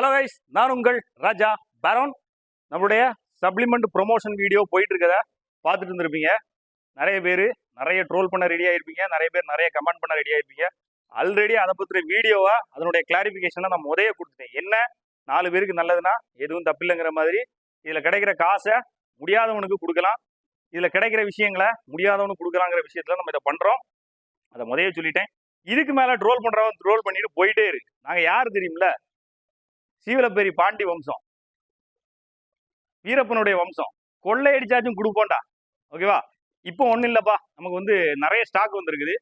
Hello guys நான் உங்கள் ராஜா பரோன் நம்மளுடைய சப்ளிமெண்ட் ப்ரொமோஷன் வீடியோ போயிட்டு இருக்கத பார்த்துட்டு இருந்திருப்பீங்க. நிறைய பேர் நிறைய ட்ரோல் பண்ண ரெடி ஆயிருப்பீங்க. நிறைய பேர் நிறைய கமெண்ட் பண்ண ரெடி ஆயிருப்பீங்க. ஆல்ரெடி அதை பற்றின வீடியோவா அதனுடைய கிளாரிஃபிகேஷனை நான் முதைய கொடுத்துட்டேன். என்ன? நாலு பேருக்கு நல்லதுன்னா எதுவும் தப்பில்லைங்கிற மாதிரி. இதில் கிடைக்கிற காசை முடியாதவனுக்கு கொடுக்கலாம். இதில் கிடைக்கிற விஷயங்களை முடியாதவனுக்கு கொடுக்கலாங்கிற விஷயத்துல நம்ம இதை பண்ணுறோம் அதை முதைய சொல்லிட்டேன். இதுக்கு மேலே ட்ரோல் பண்ணுறவன் ட்ரோல் பண்ணிட்டு போயிட்டே இருக்கு. நாங்கள் யார் தெரியுமில்ல? சீவலப்பேரி பாண்டி வம்சம். வீரப்பனுடைய வம்சம். கொள்ளையடிச்சாச்சும் கொடுப்போண்டா ஓகேவா இப்போ ஒன்றும் இல்லைப்பா. நமக்கு வந்து நிறைய ஸ்டாக் வந்திருக்குது.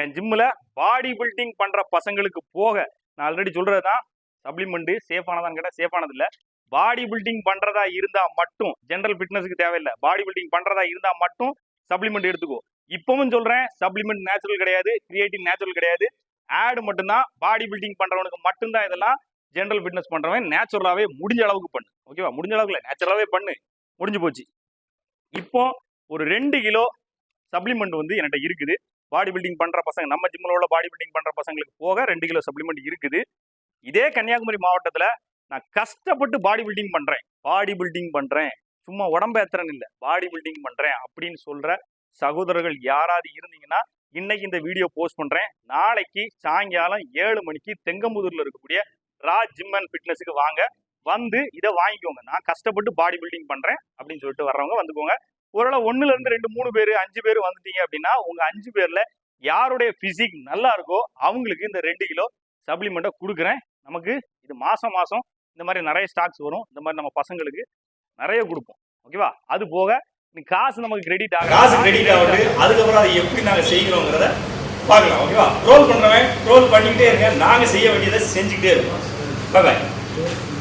என் ஜிம்மில் பாடி பில்டிங் பண்ணுற பசங்களுக்கு போக நான் ஆல்ரெடி சொல்கிறது தான் சப்ளிமெண்ட்டு சேஃபானதான்னு கேட்டால் சேஃபானதில்லை பாடி பில்டிங் பண்ணுறதா இருந்தால் மட்டும் ஜென்ரல் ஃபிட்னஸுக்கு தேவையில்லை. பாடி பில்டிங் பண்ணுறதா இருந்தால் மட்டும் சப்ளிமெண்ட் எடுத்துக்கோ. இப்பவும் சொல்கிறேன் சப்ளிமெண்ட் நேச்சுரல் கிடையாது கிரியேட்டிவ் நேச்சுரல் கிடையாது. ஆடு மட்டும்தான் பாடி பில்டிங் பண்ணுறவனுக்கு மட்டும்தான் இதெல்லாம் ஜென்ரல் ஃபிட்னஸ் பண்றவன் நேச்சுரலாகவே முடிஞ்ச அளவுக்கு பண்ணு. ஓகேவா முடிஞ்ச அளவுக்கு இல்லை நேச்சுரலாகவே பண்ணு. முடிஞ்சு போச்சு. இப்போ ஒரு ரெண்டு கிலோ சப்ளிமெண்ட் வந்து என்கிட்ட இருக்குது. பாடி பில்டிங் பண்ணுற பசங்க நம்ம ஜிம்மில் உள்ள பாடி பில்டிங் பண்ணுற பசங்களுக்கு போக ரெண்டு கிலோ சப்ளிமெண்ட் இருக்குது. இதே கன்னியாகுமரி மாவட்டத்தில் நான் கஷ்டப்பட்டு பாடி பில்டிங் பண்ணுறேன் பாடி பில்டிங் பண்ணுறேன் சும்மா உடம்பு ஏத்துறேன்னு இல்லை. பாடி பில்டிங் பண்ணுறேன் அப்படின்னு சொல்கிற சகோதரர்கள் யாராவது இருந்தீங்கன்னா இன்னைக்கு இந்த வீடியோ போஸ்ட் பண்ணுறேன் நாளைக்கு சாயங்காலம் ஏழு மணிக்கு தெங்கம்புதூரில் இருக்கக்கூடிய ரா ஜிம் அண்ட் ஃபிட்னஸுக்கு வாங்க. வந்து இதை வாங்கிக்கோங்க. நான் கஷ்டப்பட்டு பாடி பில்டிங் பண்ணுறேன் அப்படின்னு சொல்லிட்டு வர்றவங்க வந்துக்கோங்க. ஒருவேளை ஒன்றுலேருந்து ரெண்டு மூணு பேர் அஞ்சு பேர் வந்துட்டீங்க அப்படின்னா உங்கள் அஞ்சு பேரில் யாருடைய ஃபிசிக் நல்லா இருக்கோ அவங்களுக்கு இந்த ரெண்டு கிலோ சப்ளிமெண்ட்டை கொடுக்குறேன். நமக்கு இது மாதம் மாதம் இந்த மாதிரி நிறைய ஸ்டாக்ஸ் வரும். இந்த மாதிரி நம்ம பசங்களுக்கு நிறைய கொடுப்போம். ஓகேவா அது போக நீ காசு நமக்கு கிரெடிட் ஆகும் காசு கிரெடிட் ஆகுது. அதுக்கப்புறம் அதை எப்படி நாங்கள் செய்கிறோங்கிறத பார்க்கலாம். ஓகேவா ரோல் பண்ணுறவன் ரோல் பண்ணிக்கிட்டே இருங்க. நாங்கள் செய்ய வேண்டியதை செஞ்சுக்கிட்டே இருக்கோம் バイバイ